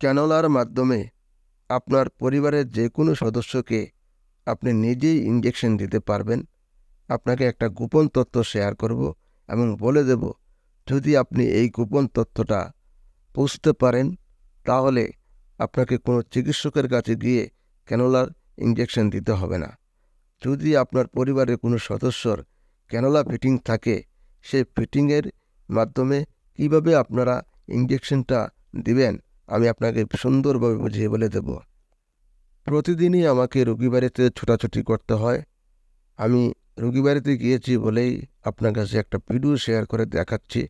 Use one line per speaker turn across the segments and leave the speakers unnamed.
ক্যানোলার মাধ্যমে আপনার পরিবারের যে কোনো সদস্যকে আপনি নিজেই ইঞ্জেকশন দিতে পারবেন। আপনাকে একটা গোপন তথ্য শেয়ার করব এবং বলে দেব, যদি আপনি এই গোপন তথ্যটা বুঝতে পারেন, তাহলে আপনাকে কোনো চিকিৎসকের কাছে গিয়ে ক্যানোলার ইঞ্জেকশন দিতে হবে না। যদি আপনার পরিবারের কোনো সদস্যর ক্যানোলা ফিটিং থাকে, সেই ফিটিংয়ের মাধ্যমে কীভাবে আপনারা ইঞ্জেকশনটা দিবেন আমি আপনাকে সুন্দরভাবে বুঝিয়ে বলে দেব। প্রতিদিনই আমাকে রুগী বাড়িতে ছোটাছুটি করতে হয়। আমি রোগী বাড়িতে গিয়েছি বলেই আপনার কাছে একটা ভিডিও শেয়ার করে দেখাচ্ছি।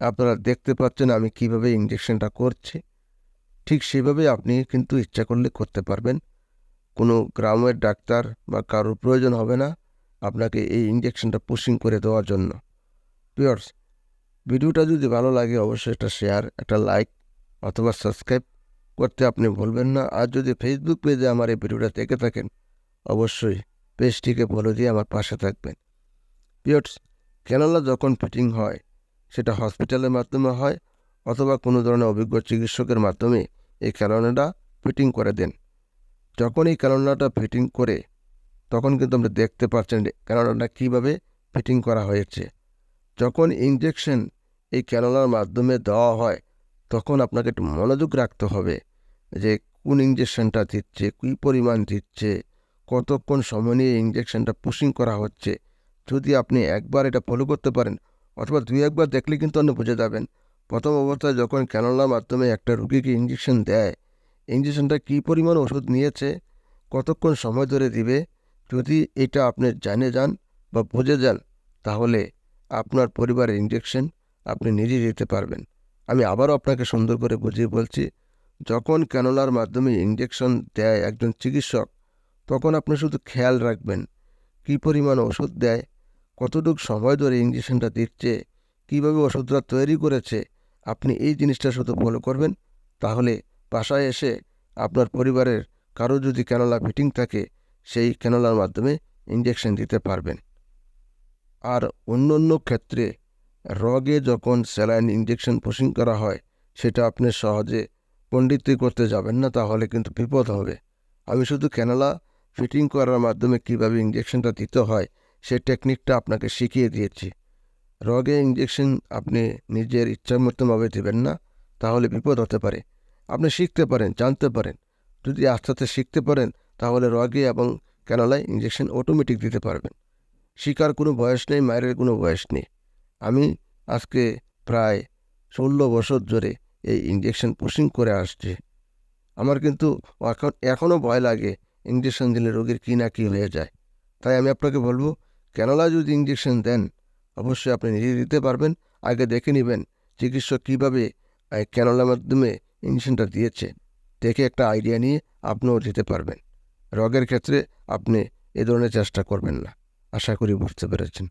আপনারা দেখতে পাচ্ছেন আমি কীভাবে ইঞ্জেকশনটা করছি। ঠিক সেভাবে আপনি কিন্তু ইচ্ছা করলে করতে পারবেন। কোনো গ্রামের ডাক্তার বা কারোর প্রয়োজন হবে না আপনাকে এই ইঞ্জেকশনটা পুশিং করে দেওয়ার জন্য। পিওর্স ভিডিওটা যদি ভালো লাগে অবশ্যই একটা শেয়ার, একটা লাইক অথবা সাবস্ক্রাইব করতে আপনি ভুলবেন না। আর যদি ফেসবুক পেজে আমার এই ভিডিওটা দেখে থাকেন, অবশ্যই পেজটিকে ফলো দিয়ে আমার পাশে থাকবেন। পিওর্স ক্যানোলা যখন ফিটিং হয়, সেটা হসপিটালের মাধ্যমে হয় অথবা কোনো ধরনের অভিজ্ঞ চিকিৎসকের মাধ্যমে এই ক্যানোলাটা ফিটিং করে দেন। যখন এই ক্যানোলাটা ফিটিং করে, তখন কিন্তু আপনি দেখতে পাচ্ছেন ক্যানোলাটা কীভাবে ফিটিং করা হয়েছে। যখন ইঞ্জেকশন এই ক্যানোলার মাধ্যমে দেওয়া হয় তখন আপনাকে একটু মনোযোগ রাখতে হবে যে কোন ইঞ্জেকশনটা দিচ্ছে, কী পরিমাণ দিচ্ছে, কতক্ষণ সময় নিয়ে ইঞ্জেকশনটা পুশিং করা হচ্ছে। যদি আপনি একবার এটা ফলো করতে পারেন, অথবা দুই একবার দেখলে কিন্তু আপনি বুঝে যাবেন। প্রথম অবস্থায় যখন ক্যানোলার মাধ্যমে একটা রুগীকে ইঞ্জেকশন দেয় ইঞ্জেকশনটা কী পরিমাণ ওষুধ নিয়েছে, কতক্ষণ সময় ধরে দিবে, যদি এটা আপনি জানে যান বা বুঝে যান, তাহলে আপনার পরিবারের ইঞ্জেকশন আপনি নিজে দিতে পারবেন। আমি আবারও আপনাকে সুন্দর করে বুঝিয়ে বলছি, যখন ক্যানোলার মাধ্যমে ইঞ্জেকশন দেয় একজন চিকিৎসক, তখন আপনি শুধু খেয়াল রাখবেন, কি পরিমাণ ওষুধ দেয়, কতটুকু সময় ধরে ইঞ্জেকশনটা দিচ্ছে, কীভাবে ওষুধটা তৈরি করেছে, আপনি এই জিনিসটা শুধু ফলো করবেন, তাহলে বাসায় এসে আপনার পরিবারের কারও যদি ক্যানোলা ফিটিং থাকে, সেই ক্যানোলার মাধ্যমে ইঞ্জেকশন দিতে পারবেন। আর অন্য অন্য ক্ষেত্রে রগে যখন স্যালাইন ইঞ্জেকশন পুশিং করা হয়, সেটা আপনি সহজে পণ্ডিতই করতে যাবেন না, তাহলে কিন্তু বিপদ হবে। আমি শুধু ক্যানোলা ফিটিং করার মাধ্যমে কীভাবে ইঞ্জেকশনটা দিতে হয় সেই টেকনিকটা আপনাকে শিখিয়ে দিয়েছি। রগে ইঞ্জেকশন আপনি নিজের ইচ্ছা মতনভাবে দেবেন না, তাহলে বিপদ হতে পারে। আপনি শিখতে পারেন, জানতে পারেন। যদি আস্তে আস্তে শিখতে পারেন, তাহলে রগে এবং ক্যানালায় ইঞ্জেকশন অটোমেটিক দিতে পারবেন। শিকার কোনো বয়স নেই, মায়ের কোনো বয়স নেই। আমি আজকে প্রায় ষোলো বছর ধরে এই ইঞ্জেকশন পুশিং করে আসছি। আমার কিন্তু এখন, এখনও ভয় লাগে ইঞ্জেকশন দিলে রোগীর কী না কী হয়ে যায়। তাই আমি আপনাকে বলব ক্যানোলা যদি ইঞ্জেকশন দেন, অবশ্যই আপনি নিজে দিতে পারবেন, আগে দেখে নেবেন চিকিৎসক কীভাবে এই ক্যানোলার মাধ্যমে ইঞ্জেকশনটা দিয়েছে। দেখে একটা আইডিয়া নিয়ে আপনিও দিতে পারবেন। রোগের ক্ষেত্রে আপনি এ ধরনের চেষ্টা করবেন না। আশা করি বুঝতে পেরেছেন।